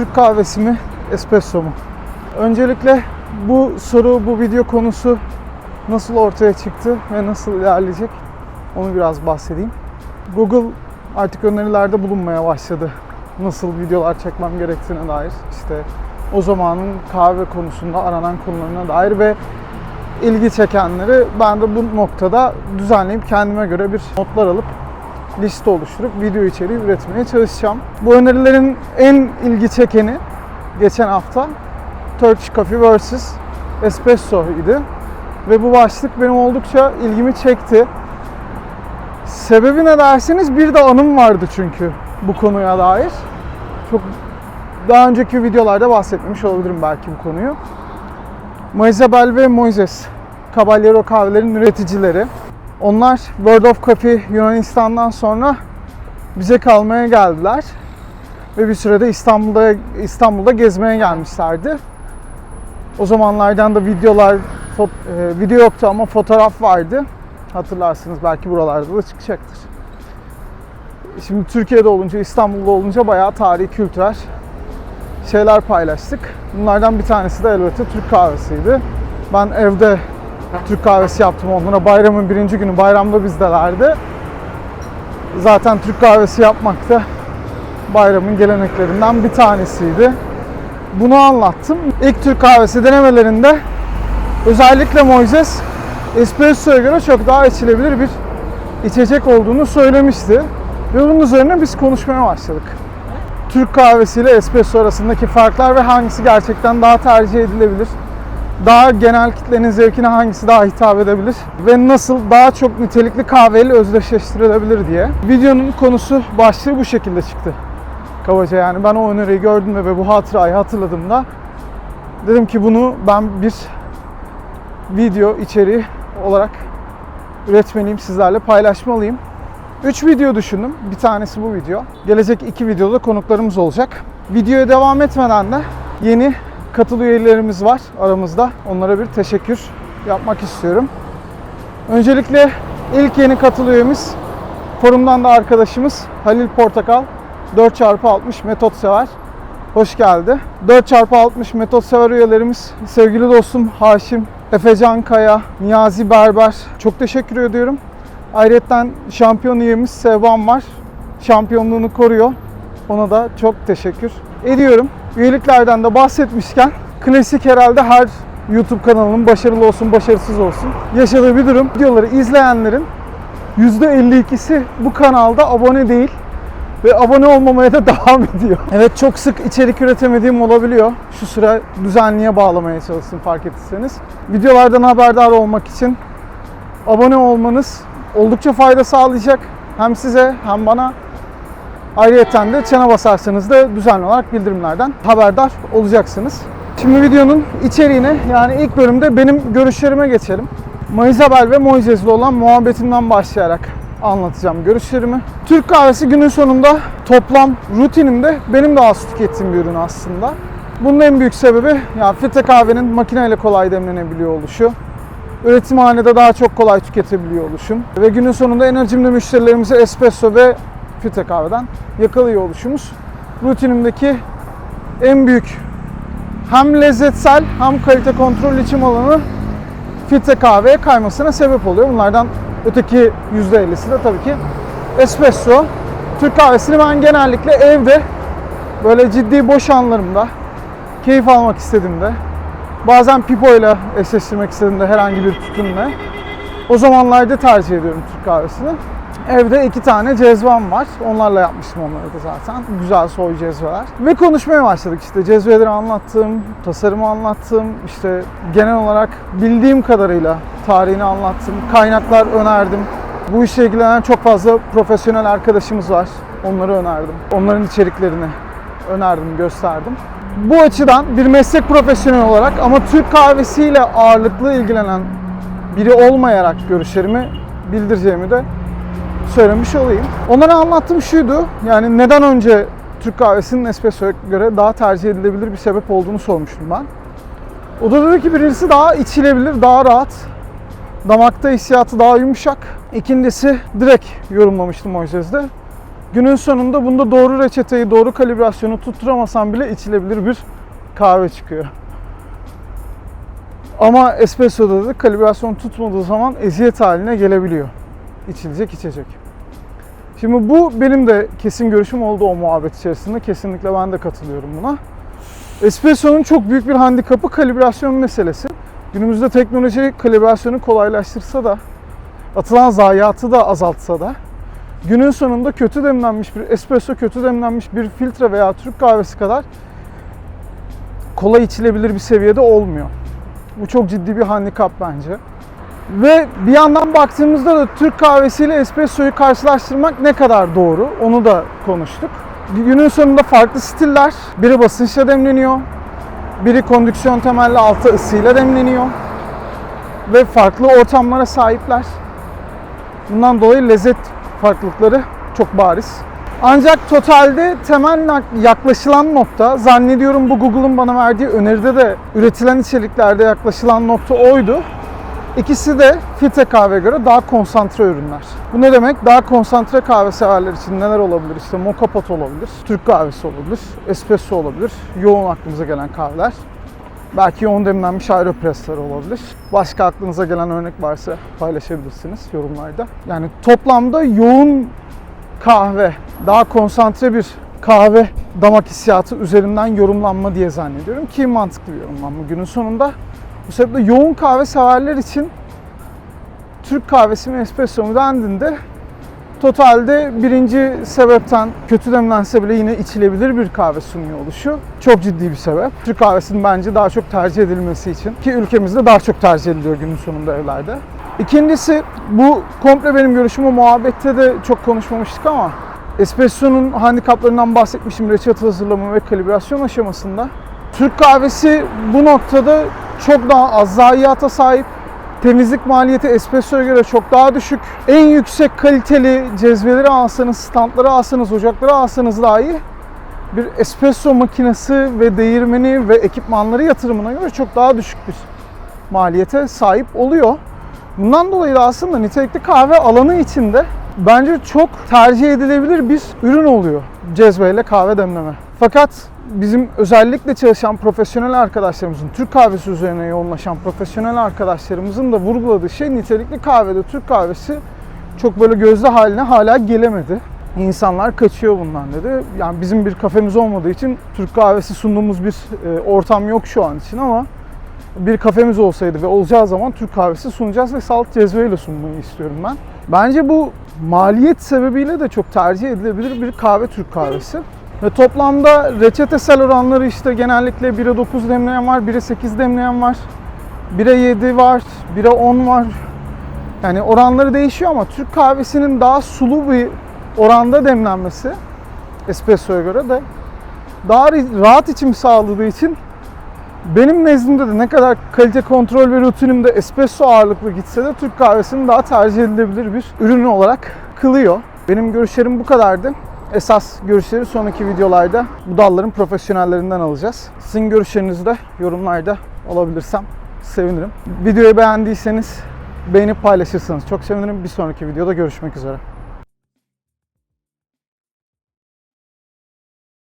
Türk kahvesi mi, espresso mu? Öncelikle bu soru, bu video konusu nasıl ortaya çıktı ve nasıl ilerleyecek onu biraz bahsedeyim. Google artık önerilerde bulunmaya başladı. Nasıl videolar çekmem gerektiğine dair. İşte o zamanın kahve konusunda aranan konularına dair ve ilgi çekenleri ben de bu noktada düzenleyip kendime göre bir notlar alıp liste oluşturup video içeriği üretmeye çalışacağım. Bu önerilerin en ilgi çekeni geçen hafta Turkish Coffee vs. Espresso idi. Ve bu başlık benim oldukça ilgimi çekti. Sebebi ne derseniz bir de anım vardı çünkü bu konuya dair. Çok daha önceki videolarda bahsetmemiş olabilirim belki bu konuyu. Maisabel ve Moises Caballero kahvelerin üreticileri. Onlar World of Coffee Yunanistan'dan sonra bize kalmaya geldiler. Ve bir sürede İstanbul'da İstanbul'da gezmeye gelmişlerdi. O zamanlardan da videolar, e, video yoktu ama fotoğraf vardı. Hatırlarsınız belki buralarda da çıkacaktır. Şimdi Türkiye'de olunca, İstanbul'da olunca bayağı tarihi, kültürel şeyler paylaştık. Bunlardan bir tanesi de elbette Türk kahvesiydi. Ben evde Türk kahvesi yaptım onlara. Bayramın birinci günü, bayramda bizdelerdi. Zaten Türk kahvesi yapmak da bayramın geleneklerinden bir tanesiydi. Bunu anlattım. İlk Türk kahvesi denemelerinde özellikle Moises espressoya göre çok daha içilebilir bir içecek olduğunu söylemişti. Ve bunun üzerine biz konuşmaya başladık. Türk kahvesi ile espresso arasındaki farklar ve hangisi gerçekten daha tercih edilebilir? Daha genel kitlenin zevkine hangisi daha hitap edebilir? Ve nasıl daha çok nitelikli kahveyle özdeşleştirilebilir diye. Videonun konusu başlığı bu şekilde çıktı. Kabaca yani ben o öneriyi gördüğümde ve bu hatırayı hatırladığımda dedim ki bunu ben bir video içeriği olarak üretmeliyim, sizlerle paylaşmalıyım. 3 video düşündüm. Bir tanesi bu video. Gelecek iki videoda konuklarımız olacak. Videoya devam etmeden de yeni katıl üyelerimiz var aramızda. Onlara bir teşekkür yapmak istiyorum. Öncelikle ilk yeni katıl üyemiz forumdan da arkadaşımız Halil Portakal 4x60 metot sever. Hoş geldi. 4x60 metot sever üyelerimiz sevgili dostum Haşim, Efecan Kaya, Niyazi Berber çok teşekkür ediyorum. Ayrıca şampiyon üyemiz Sevban var. Şampiyonluğunu koruyor. Ona da çok teşekkür ediyorum. Üyeliklerden de bahsetmişken klasik herhalde her YouTube kanalının başarılı olsun başarısız olsun yaşadığı bir durum. Videoları izleyenlerin %52'si bu kanalda abone değil ve abone olmamaya da devam ediyor. Evet çok sık içerik üretemediğim olabiliyor. Şu sıra düzenliğe bağlamaya çalıştım fark ettiyseniz. Videolardan haberdar olmak için abone olmanız oldukça fayda sağlayacak. Hem size hem bana. Ayrıca de çana basarsanız da düzenli olarak bildirimlerden haberdar olacaksınız. Şimdi videonun içeriğine yani ilk bölümde benim görüşlerime geçelim. Maisabel ve Moises'le olan muhabbetimden başlayarak anlatacağım görüşlerimi. Türk kahvesi günün sonunda toplam rutinimde benim de az tükettiğim bir ürün aslında. Bunun en büyük sebebi yani filtre kahvenin makineyle kolay demlenebiliyor oluşu. Üretimhanede daha çok kolay tüketebiliyor oluşum. Ve günün sonunda enerjimli müşterilerimize espresso ve filtre kahveden yakalıyor oluşumuz. Rutinimdeki en büyük hem lezzetsel hem kalite kontrol içim alanı filtre kahveye kaymasına sebep oluyor. Bunlardan öteki %50'si de tabii ki espresso. Türk kahvesini ben genellikle evde böyle ciddi boş anlarımda keyif almak istediğimde bazen pipo ile eşleştirmek istediğimde herhangi bir tütünle o zamanlarda tercih ediyorum Türk kahvesini. Evde iki tane cezvem var. Onlarla yapmıştım onları da zaten. Güzel soy cezveler. Ve konuşmaya başladık işte. Cezveleri anlattım, tasarımı anlattım. işte genel olarak bildiğim kadarıyla tarihini anlattım. Kaynaklar önerdim. Bu işle ilgilenen çok fazla profesyonel arkadaşımız var. Onları önerdim. Onların içeriklerini önerdim, gösterdim. Bu açıdan bir meslek profesyoneli olarak ama Türk kahvesiyle ağırlıklı ilgilenen biri olmayarak görüşlerimi bildireceğimi de söylemiş olayım. Onlara anlattığım şuydu. Yani neden önce Türk kahvesinin espressoya göre daha tercih edilebilir bir sebep olduğunu sormuştum ben. O da dedi ki birincisi daha içilebilir, daha rahat. Damakta hissiyatı daha yumuşak. İkincisi direkt yorumlamıştım Moises'de. Günün sonunda bunda doğru reçeteyi, doğru kalibrasyonu tutturamasan bile içilebilir bir kahve çıkıyor. Ama espressoda da kalibrasyon tutmadığı zaman eziyet haline gelebiliyor. İçilecek içecek. Şimdi bu benim de kesin görüşüm oldu o muhabbet içerisinde. Kesinlikle ben de katılıyorum buna. Espresso'nun çok büyük bir handikapı kalibrasyon meselesi. Günümüzde teknoloji kalibrasyonu kolaylaştırsa da, atılan zayiatı da azaltsa da, günün sonunda kötü demlenmiş bir espresso, kötü demlenmiş bir filtre veya Türk kahvesi kadar kolay içilebilir bir seviyede olmuyor. Bu çok ciddi bir handikap bence. Ve bir yandan baktığımızda da Türk kahvesiyle espressoyu karşılaştırmak ne kadar doğru onu da konuştuk. Günün sonunda farklı stiller. Biri basınçla demleniyor. Biri kondüksiyon temelli altı ısıyla demleniyor. Ve farklı ortamlara sahipler. Bundan dolayı lezzet farklılıkları çok bariz. Ancak totalde temel yaklaşılan nokta, zannediyorum bu Google'ın bana verdiği öneride de üretilen içeriklerde yaklaşılan nokta oydu. İkisi de filtre kahveye göre daha konsantre ürünler. Bu ne demek? Daha konsantre kahve severler için neler olabilir? İşte moka pot olabilir, Türk kahvesi olabilir, espresso olabilir, yoğun aklımıza gelen kahveler. Belki yoğun demlenmiş aeropressler olabilir. Başka aklınıza gelen örnek varsa paylaşabilirsiniz yorumlarda. Yani toplamda yoğun kahve, daha konsantre bir kahve damak hissiyatı üzerinden yorumlanma diye zannediyorum ki mantıklı bir yorumlanma günün sonunda. Bu sebeple yoğun kahve severler için Türk kahvesi mi espresso mu dendiğinde totalde birinci sebepten kötü demlense bile yine içilebilir bir kahve sunuyor oluşu çok ciddi bir sebep. Türk kahvesinin bence daha çok tercih edilmesi için ki ülkemizde daha çok tercih ediliyor günün sonunda evlerde. İkincisi bu komple benim görüşüm o muhabbette de çok konuşmamıştık ama espresso'nun handikaplarından bahsetmişim reçete hazırlama ve kalibrasyon aşamasında. Türk kahvesi bu noktada çok daha az zayiata sahip. Temizlik maliyeti espressoya göre çok daha düşük. En yüksek kaliteli cezveleri alsanız, standları alsanız, ocakları alsanız dahi bir espresso makinesi ve değirmeni ve ekipmanları yatırımına göre çok daha düşük bir maliyete sahip oluyor. Bundan dolayı da aslında nitelikli kahve alanı içinde bence çok tercih edilebilir bir ürün oluyor cezveyle kahve demleme. Fakat bizim özellikle çalışan profesyonel arkadaşlarımızın, Türk kahvesi üzerine yoğunlaşan profesyonel arkadaşlarımızın da vurguladığı şey nitelikli kahvede Türk kahvesi çok böyle gözde haline hala gelemedi. İnsanlar kaçıyor bundan dedi. Yani bizim bir kafemiz olmadığı için Türk kahvesi sunduğumuz bir e, ortam yok şu an için ama bir kafemiz olsaydı ve olacağı zaman Türk kahvesi sunacağız ve salt cezveyle sunmayı istiyorum ben. Bence bu maliyet sebebiyle de çok tercih edilebilir bir kahve Türk kahvesi. Ve toplamda reçetesel oranları işte genellikle 1'e 9 demleyen var, 1'e 8 demleyen var, 1'e 7 var, 1'e 10 var. Yani oranları değişiyor ama Türk kahvesinin daha sulu bir oranda demlenmesi espressoya göre de daha rahat içim sağladığı için benim nezdimde de ne kadar kalite kontrol ve rutinimde espresso ağırlıklı gitse de Türk kahvesinin daha tercih edilebilir bir ürün olarak kılıyor. Benim görüşlerim bu kadardı. Esas görüşleri sonraki videolarda bu dalların profesyonellerinden alacağız. Sizin görüşlerinizi de yorumlarda alabilirsem sevinirim. Videoyu beğendiyseniz beğenip paylaşırsanız çok sevinirim. Bir sonraki videoda görüşmek üzere.